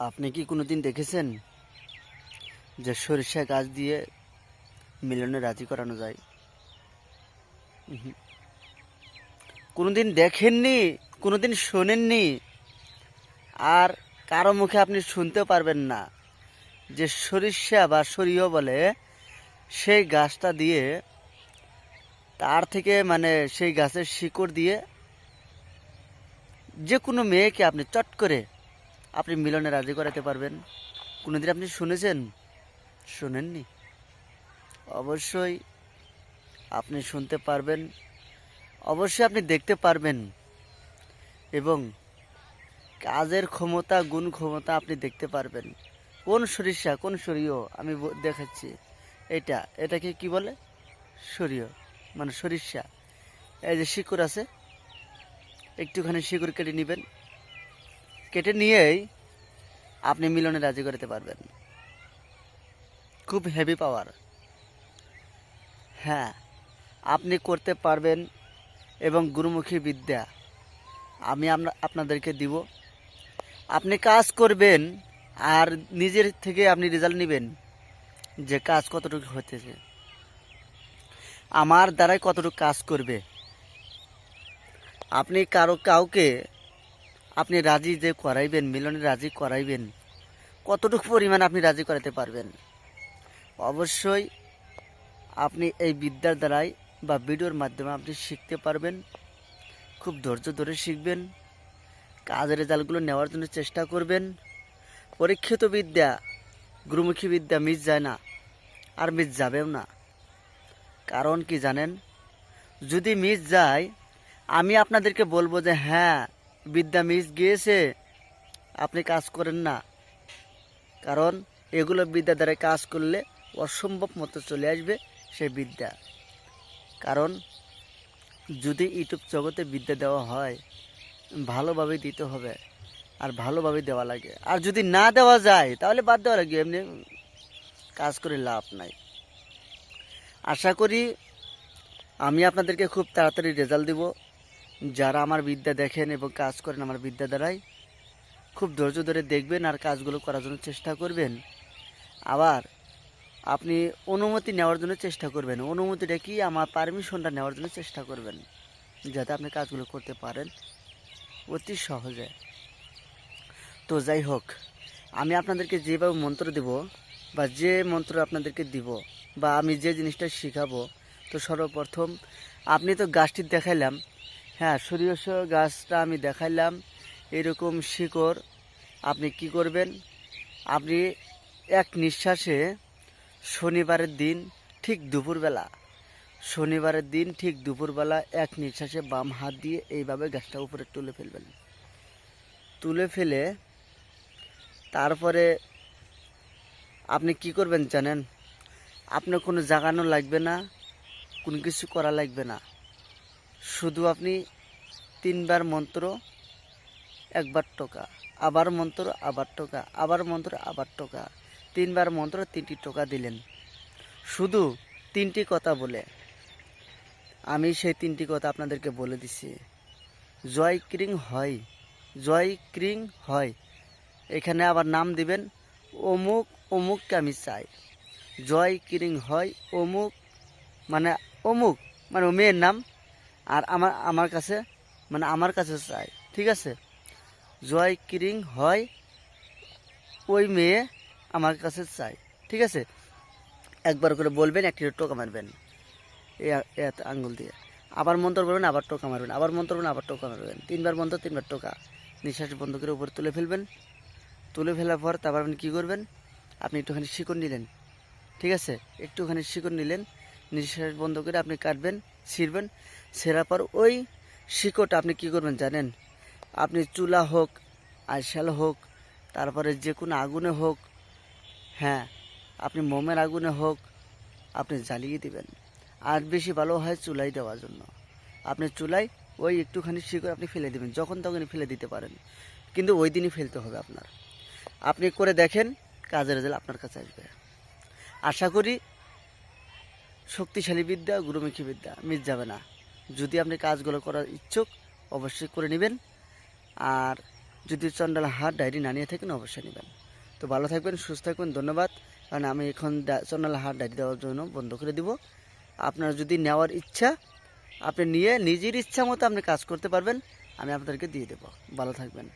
আপনি কি কোনো দিন দেখেছেন যে সরিষা গাছ দিয়ে মিলনে রাজি করানো যায় উহুম। কোনোদিন দেখেননি কোনোদিন শোনেননি আর কারও মুখে আপনি শুনতেও পারবেন না যে সরিষা বা সরিয় বলে সেই গাছটা দিয়ে, তার থেকে মানে সেই গাছের শিকড় দিয়ে যে কোনো মেয়েকে আপনি চট করে আপনি মিলনে রাজি করাতে পারবেন। কোনোদিন আপনি শুনেছেন? শোনেননি? অবশ্যই আপনি শুনতে পারবেন। অবশ্যই আপনি দেখতে পারবেন। এবং কাজের ক্ষমতা, গুণ ক্ষমতা আপনি দেখতে পারবেন। কোন সরিষা, কোন সরিয় আমি দেখাচ্ছি। এটা, এটাকে কি বলে? সরিয় মানে সরিষা। এই যে শিকড় আছে, একটুখানি শিকড় কেটে নেবেন। কেটে নিয়েই আপনি মিলনে রাজি করতে পারবেন। খুব হেভি পাওয়ার হ্যাঁ আপনি করতে পারবেন এবং গুরুমুখী বিদ্যা আমি আপনাদেরকে দিব। আপনি কাজ করবেন আর নিজের থেকে আপনি রেজাল্ট নেবেন যে কাজ কতটুকু হতেছে আমার দ্বারাই কতটুকু কাজ করবে। আপনি কারও কাউকে আপনি রাজি যে করাইবেন, মিলনে রাজি করাইবেন, কতটুকু পরিমাণ আপনি রাজি করাতে পারবেন? অবশ্যই আপনি এই বিদ্যার দ্বারাই বা ভিডিওর মাধ্যমে আপনি শিখতে পারবেন, খুব ধৈর্য ধরে শিখবেন, কাজের রেজাল্টগুলো নেওয়ার জন্য চেষ্টা করবেন। পরীক্ষিত বিদ্যা, গুরুমুখী বিদ্যা মিস যায় না, আর মিস যাবেও না। কারণ কি জানেন? যদি মিস যায়, আমি আপনাদেরকে বলব যে হ্যাঁ বিদ্যা মিস গিয়েছে, আপনি কাজ করেন না। কারণ এগুলো বিদ্যা দ্বারা কাজ করলে অসম্ভব মতো চলে আসবে সে বিদ্যা। কারণ যদি ইউটিউব জগতে বিদ্যা দেওয়া হয়, ভালোভাবে দিতে হবে আর ভালোভাবে দেওয়া লাগে। আর যদি না দেওয়া যায়, তাহলে বাদ দেওয়া লাগে, এমনি কাজ করে লাভ নাই। আশা করি আমি আপনাদেরকে খুব তাড়াতাড়ি রেজাল্ট দিব। যারা আমার বিদ্যা দেখেন এবং কাজ করেন আমার বিদ্যা দ্বারাই খুব ধৈর্য ধরে দেখবেন আর কাজগুলো করার জন্য চেষ্টা করবেন। আবার আপনি অনুমতি নেওয়ার জন্য চেষ্টা করবেন। অনুমতিটা কি? আমার পারমিশনটা নেওয়ার জন্য চেষ্টা করবেন যাতে আপনি কাজগুলো করতে পারেন অতি সহজে। তো যাই হোক, আমি আপনাদেরকে যেভাবে মন্ত্র দেব বা যে মন্ত্র আপনাদেরকে দিব বা আমি যে জিনিসটা শেখাবো, তো সর্বপ্রথম আপনি তো গাছটি দেখাইলাম হ্যাঁ সূর্যস গাছটা আমি দেখাইলাম। এরকম শিকড়, আপনি কি করবেন? আপনি এক নিঃশ্বাসে শনিবারের দিন ঠিক দুপুরবেলা, শনিবারের দিন ঠিক দুপুরবেলা এক নিঃশ্বাসে বাম হাত দিয়ে এইভাবে গাছটা উপরে তুলে ফেলবেন। তুলে ফেলে তারপরে আপনি কি করবেন জানেন? আপনার কোনো জাগানো লাগবে না, কোনো কিছু করা লাগবে না। শুধু আপনি তিনবার মন্ত্র, একবার টোকা। আবার মন্ত্র, আবার টোকা। আবার মন্ত্র, আবার টোকা। তিনবার মন্ত্র, তিনটি টোকা দিলেন। শুধু তিনটি কথা বলে। আমি সেই তিনটি কথা আপনাদেরকে বলে দিছি। জয় ক্রিং হয়। জয় ক্রিং হয়। এখানে আবার নাম দিবেন, অমুক, অমুককে আমি চাই। জয় ক্রিং হয়, অমুক মানে অমুক মানে মেয়ের নাম। আর আমার আমার কাছে মানে আমার কাছে চাই, ঠিক আছে? জয় কিরিং হয় ওই মেয়ে আমার কাছে চাই, ঠিক আছে? একবার করে বলবেন, একটি টোকা মারবেন। আঙ্গুল দিয়ে। আবার মন্ত্র বলবেন, আবার টোকা মারবেন। আবার মন্ত্র বলবেন, আবার টোকা মারবেন। তিনবার মন্ত্র, তিনবার টোকা। নিঃশ্বাস বন্ধ করে উপরে তুলে ফেলবেন। তুলে ফেলার পর তারপর আপনি কী করবেন? আপনি একটুখানি শিকড় নিলেন, ঠিক আছে? একটুখানি শিকড় নিলেন, নিঃশ্বাস বন্ধ করে আপনি কাটবেন, ছিঁড়বেন। ছেঁড়ার পর ওই শিকড়টা আপনি কি করবেন জানেন? আপনি চুলা হোক, আইশাল হোক, তারপরে যে কোনো আগুনে হোক হ্যাঁ আপনি মোমের আগুনে হোক, আপনি জ্বালিয়ে দিবেন। আর বেশি ভালো হয় চুলাই দেওয়ার জন্য। আপনি চুলাই ওই একটুখানি শিকড় আপনি ফেলে দিবেন, যখন তখনই ফেলে দিতে পারেন। কিন্তু ওই দিনই ফেলতে হবে আপনার। আপনি করে দেখেন, কাজের রেজাল্ট আপনার কাছে আসবে। আশা করি শক্তিশালী বিদ্যা, গুরুমুখী বিদ্যা মিস যাবে না। যদি আপনি কাজগুলো করার ইচ্ছুক, অবশ্যই করে নেবেন। আর যদি চন্ডাল হাট ডায়েরি না নিয়ে থাকেন, অবশ্যই নেবেন। তো ভালো থাকবেন, সুস্থ থাকবেন, ধন্যবাদ। কারণ আমি এখন চন্ডাল হাট ডায়েরি দেওয়ার জন্য বন্ধ করে দিব। আপনার যদি নেওয়ার ইচ্ছা, আপনি নিয়ে নিজের ইচ্ছা মতো আপনি কাজ করতে পারবেন, আমি আপনাদেরকে দিয়ে দেবো। ভালো থাকবেন।